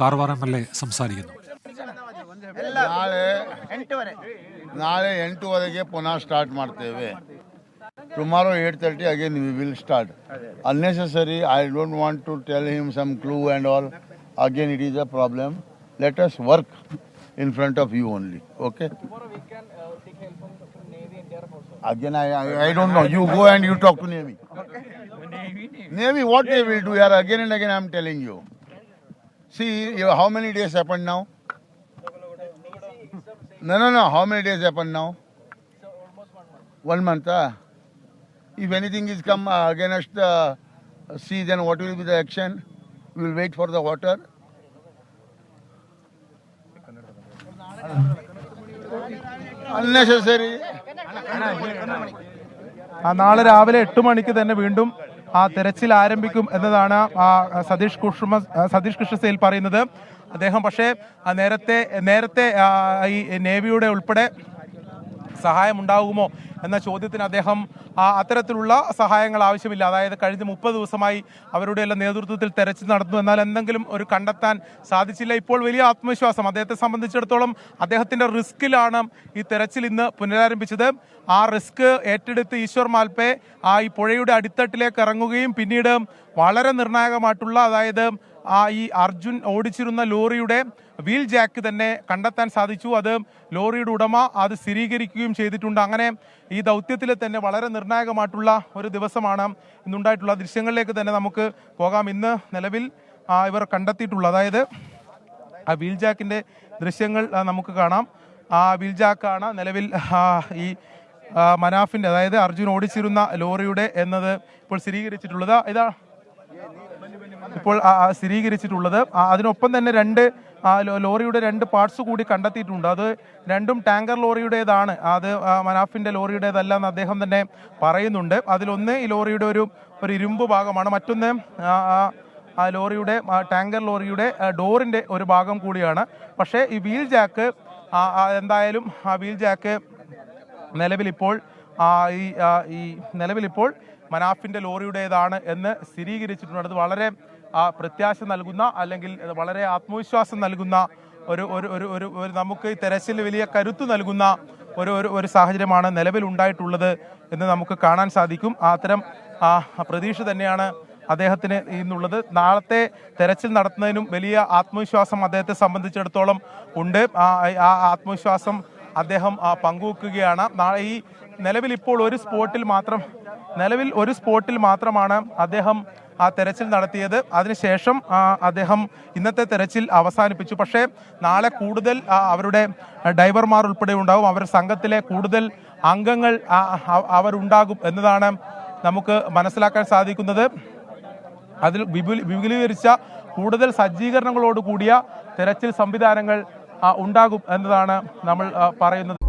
Karwar M L A സംസാരിക്കുന്നു ನಾಳೆ ನಾಳೆ ಎಂಟುವರೆಗೆ ಪುನಃ ಸ್ಟಾರ್ಟ್ ಮಾಡ್ತೇವೆ tomorrow at thirty again we will start unnecessary I don't want to tell him some clue and all again it is a problem let us work in front of you only okay Again, I, I, I don't know. You go and you talk to Navy. What they will do here, again and again, I'm telling you. See, how many days happened now? No, no, no. How many days happened now? One month. Huh? If anything is come uh, against the sea, then what will be the action? We will wait for the water. Unnecessary. നാളെ രാവിലെ എട്ട് മണിക്ക് തന്നെ വീണ്ടും ആ തെരച്ചിൽ ആരംഭിക്കും എന്നതാണ് സതീഷ് കുഷ്മ സതീഷ് കൃഷ്ണസേൽ പറയുന്നത്. അദ്ദേഹം പക്ഷേ നേരത്തെ നേരത്തെ ഈ നേവിയുടെ ഉൾപ്പെടെ സഹായം ഉണ്ടാകുമോ എന്ന ചോദ്യത്തിന് അദ്ദേഹം അത്തരത്തിലുള്ള സഹായങ്ങൾ ആവശ്യമില്ല. അതായത് കഴിഞ്ഞ മുപ്പത് ദിവസമായി അവരുടെ എല്ലാം നേതൃത്വത്തിൽ തെരച്ചിൽ നടന്നു. എന്നാൽ എന്തെങ്കിലും ഒരു കണ്ടെത്താൻ സാധിച്ചില്ല. ഇപ്പോൾ വലിയ ആത്മവിശ്വാസം. അദ്ദേഹത്തെ സംബന്ധിച്ചിടത്തോളം അദ്ദേഹത്തിന്റെ റിസ്കിലാണ് ഈ തെരച്ചിൽ ഇന്ന് പുനരാരംഭിച്ചത്. ആ റിസ്ക് ഏറ്റെടുത്ത് ഈശ്വർ മാൽപ്പെ ആ ഈ പുഴയുടെ അടിത്തട്ടിലേക്ക് ഇറങ്ങുകയും പിന്നീട് വളരെ നിർണായകമായിട്ടുള്ള അതായത് ആ ഈ അർജുൻ ഓടിച്ചിരുന്ന ലോറിയുടെ വീൽ ജാക്ക് തന്നെ കണ്ടെത്താൻ സാധിച്ചു. അത് ലോറിയുടെ ഉടമ അത് സ്ഥിരീകരിക്കുകയും ചെയ്തിട്ടുണ്ട്. അങ്ങനെ ഈ ദൗത്യത്തിൽ തന്നെ വളരെ നിർണായകമായിട്ടുള്ള ഒരു ദിവസമാണ് ഇന്നുണ്ടായിട്ടുള്ള ദൃശ്യങ്ങളിലേക്ക് തന്നെ നമുക്ക് പോകാം. ഇന്ന് നിലവിൽ ഇവർ കണ്ടെത്തിയിട്ടുള്ള അതായത് ആ വീൽ ജാക്കിന്റെ ദൃശ്യങ്ങൾ നമുക്ക് കാണാം. ആ വീൽ ജാക്കാണ് നിലവിൽ ഈ മനാഫിന്റെ അതായത് അർജുൻ ഓടിച്ചിരുന്ന ലോറിയുടെ എന്നത് ഇപ്പോൾ സ്ഥിരീകരിച്ചിട്ടുള്ളത്. ഇതാ ഇപ്പോൾ സ്ഥിരീകരിച്ചിട്ടുള്ളത്. അതിനൊപ്പം തന്നെ രണ്ട് ലോറിയുടെ രണ്ട് പാർട്സ് കൂടി കണ്ടെത്തിയിട്ടുണ്ട്. അത് രണ്ടും ടാങ്കർ ലോറിയുടേതാണ്. അത് ആ, മനാഫിന്റെ ലോറിയുടേതല്ല എന്ന് അദ്ദേഹം തന്നെ പറയുന്നുണ്ട്. അതിലൊന്ന് ഈ ലോറിയുടെ ഒരു ഒരു ഇരുമ്പ് ഭാഗമാണ്. മറ്റൊന്ന് ആ, ആ, ആ ലോറിയുടെ ടാങ്കർ ലോറിയുടെ ഡോറിന്റെ ഒരു ഭാഗം കൂടിയാണ്. പക്ഷേ ഈ വീൽ ജാക്ക് ആ, ആ, എന്തായാലും ആ വീൽ ജാക്ക് നിലവിലിപ്പോൾ ആ, ഈ ആ, ഈ നിലവിലിപ്പോൾ മനാഫിന്റെ ലോറിയുടേതാണ് എന്ന് സ്ഥിരീകരിച്ചിട്ടുണ്ട്. അത് വളരെ ആ, പ്രത്യാശ നൽകുന്ന അല്ലെങ്കിൽ വളരെ ആത്മവിശ്വാസം നൽകുന്ന ഒരു ഒരു ഒരു ഒരു ഒരു നമുക്ക് തെരച്ചിൽ വലിയ കരുത്ത് നൽകുന്ന ഒരു ഒരു ഒരു സാഹചര്യമാണ് നിലവിൽ ഉണ്ടായിട്ടുള്ളത് എന്ന് നമുക്ക് കാണാൻ സാധിക്കും. ആ അത്തരം ആ പ്രതീക്ഷ തന്നെയാണ് അദ്ദേഹത്തിന് ഇന്നുള്ളത്. നാളത്തെ തെരച്ചിൽ നടത്തുന്നതിനും വലിയ ആത്മവിശ്വാസം അദ്ദേഹത്തെ സംബന്ധിച്ചിടത്തോളം ഉണ്ട്. ആ ആ ആത്മവിശ്വാസം അദ്ദേഹം ആ, പങ്കുവെക്കുകയാണ്. നാളെ ഈ നിലവിൽ ഇപ്പോൾ ഒരു സ്പോട്ടിൽ മാത്രം നിലവിൽ ഒരു സ്പോട്ടിൽ മാത്രമാണ് അദ്ദേഹം ആ തെരച്ചിൽ നടത്തിയത്. അതിനുശേഷം അദ്ദേഹം ഇന്നത്തെ തെരച്ചിൽ അവസാനിപ്പിച്ചു. പക്ഷേ നാളെ കൂടുതൽ അവരുടെ ഡൈവർമാർ ഉൾപ്പെടെ ഉണ്ടാവും അവരുടെ സംഘത്തിലെ കൂടുതൽ അംഗങ്ങൾ അവരുണ്ടാകും എന്നതാണ് നമുക്ക് മനസ്സിലാക്കാൻ സാധിക്കുന്നത്. അതിൽ വിപുല വിപുലീകരിച്ച കൂടുതൽ സജ്ജീകരണങ്ങളോട് കൂടിയ തെരച്ചിൽ സംവിധാനങ്ങൾ ഉണ്ടാകും എന്നതാണ് നമ്മൾ പറയുന്നത്.